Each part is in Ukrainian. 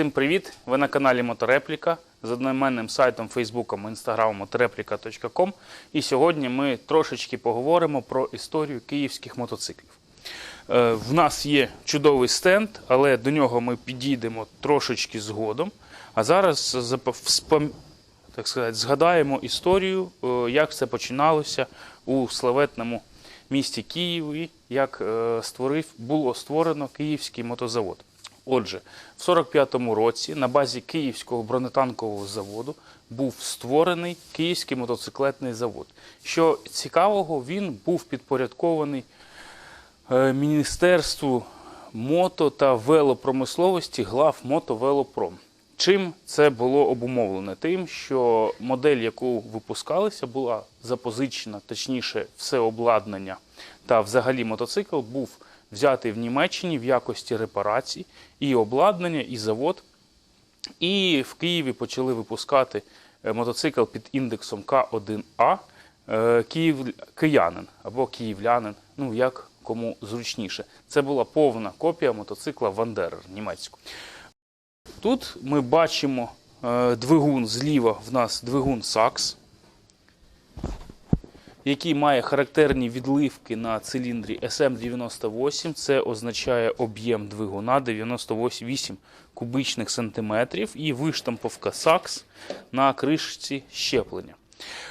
Всім привіт! Ви на каналі Моторепліка з одноіменним сайтом, фейсбуком, інстаграмом motoreplika.com. І сьогодні ми трошечки поговоримо про історію київських мотоциклів. Е, В нас є чудовий стенд, але до нього ми підійдемо трошечки згодом. А зараз так сказати, згадаємо історію, е, як все починалося у славетному місті Києві, як е, створив, було створено Київський мотозавод. Отже, в 45-му році на базі Київського бронетанкового заводу був створений Київський мотоциклетний завод. Що цікавого, він був підпорядкований е, Міністерству мото та велопромисловості глав Мотовелопром. Чим це було обумовлене? Тим, що модель, яку випускалися, була запозичена, точніше, все обладнання та взагалі мотоцикл був взятий в Німеччині в якості репарацій, і обладнання, і завод. І в Києві почали випускати е, мотоцикл під індексом К1А е, Київ, киянин або київлянин, ну як кому зручніше. Це була повна копія мотоцикла Вандерер німецького. Тут ми бачимо е, двигун зліва в нас двигун Сакс, який має характерні відливки на циліндрі SM98. Це означає об'єм двигуна 98 кубичних сантиметрів і виштамповка Сакс на кришці щеплення.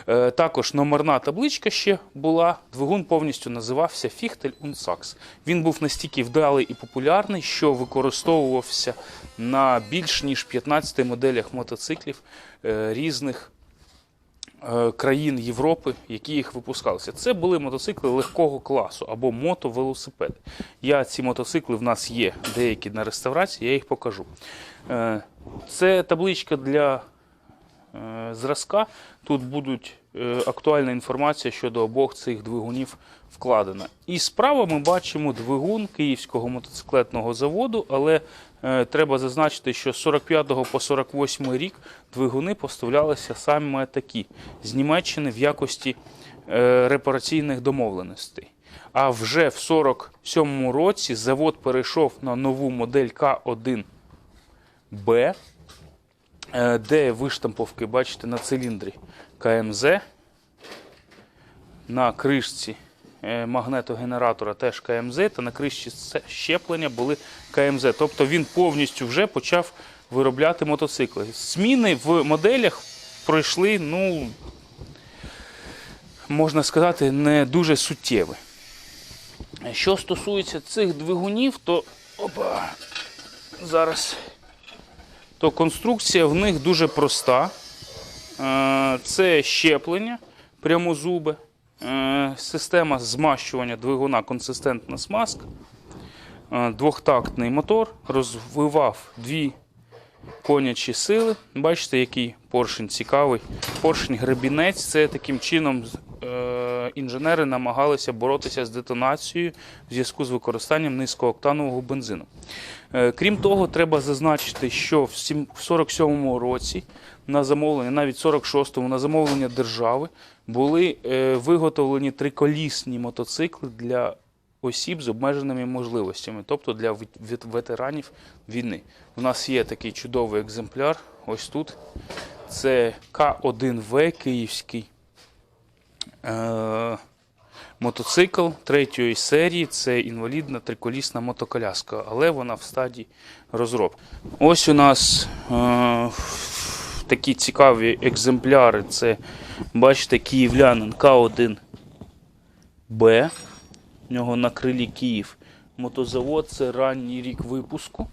Е, Також номерна табличка ще була. Двигун повністю називався Фіхтель und Сакс. Він був настільки вдалий і популярний, що використовувався на більш ніж 15 моделях мотоциклів е, різних країн Європи, які їх випускалися. Це були мотоцикли легкого класу або мотовелосипеди. Я ці мотоцикли в нас є деякі на реставрації, я їх покажу. Е, Це табличка для е, зразка. Тут будуть е, актуальна інформація щодо обох цих двигунів вкладена. І справа ми бачимо двигун Київського мотоциклетного заводу, але е, треба зазначити, що з 45 по 48 рік двигуни поставлялися саме такі з Німеччини в якості е, репараційних домовленостей. А вже в 47 році завод перейшов на нову модель К1Б, е, де виштамповки, бачите, на циліндрі КМЗ, на кришці е, магнетогенератора теж КМЗ, та на кришці щеплення були КМЗ. Тобто він повністю вже почав виробляти мотоцикли. Зміни в моделях пройшли, ну, можна сказати, не дуже суттєві. Що стосується цих двигунів, то опа, зараз то конструкція в них дуже проста. Е, Це щеплення прямозубе, е, система змащування двигуна консистентна смазка, е, двохтактний мотор, розвивав дві конячі сили. Бачите, який поршень цікавий. Поршень гребінець. Це таким чином е, інженери намагалися боротися з детонацією в зв'язку з використанням низькооктанового бензину. Е, Крім того, треба зазначити, що в 47-му році на замовлення, навіть 46-му, на замовлення держави були е, виготовлені триколісні мотоцикли для осіб з обмеженими можливостями, тобто для вет- вет- ветеранів війни. У нас є такий чудовий екземпляр. Ось тут. Це К1В Київський. Е- Мотоцикл третьої серії це інвалідна триколісна мотоколяска, але вона в стадії розробки. Ось у нас е, такі цікаві екземпляри. Це, бачите, київлянин К1Б. У нього на крилі Київ. Мотозавод це ранній рік випуску.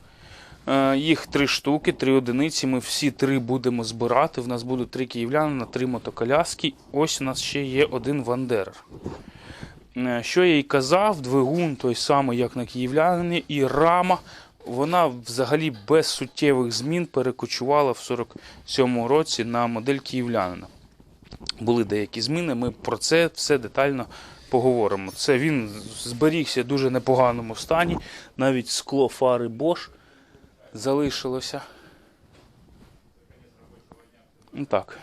Е, Їх три штуки, три одиниці. Ми всі три будемо збирати. В нас будуть три київлянина, три мотоколяски. Ось у нас ще є один Вандерер. Е, Що я й казав, двигун той самий, як на київлянині, і рама, вона взагалі без суттєвих змін перекочувала в 47-му році на модель київлянина. Були деякі зміни, ми про це все детально поговоримо. Це він зберігся в дуже непоганому стані, навіть скло фари Bosch залишилося. Ну Так.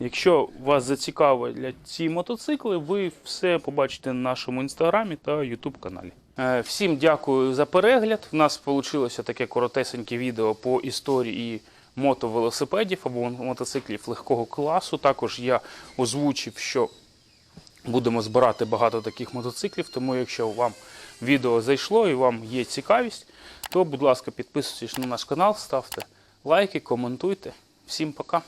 Якщо вас зацікавлять ці мотоцикли, ви все побачите на нашому інстаграмі та ютуб каналі. Е, Всім дякую за перегляд. У нас вийшло таке коротесеньке відео по історії мотовелосипедів або мотоциклів легкого класу. Також я озвучив, що будемо збирати багато таких мотоциклів. Тому, якщо вам відео зайшло і вам є цікавість, то, будь ласка, підписуйтесь на наш канал, ставте лайки, коментуйте. Всім пока!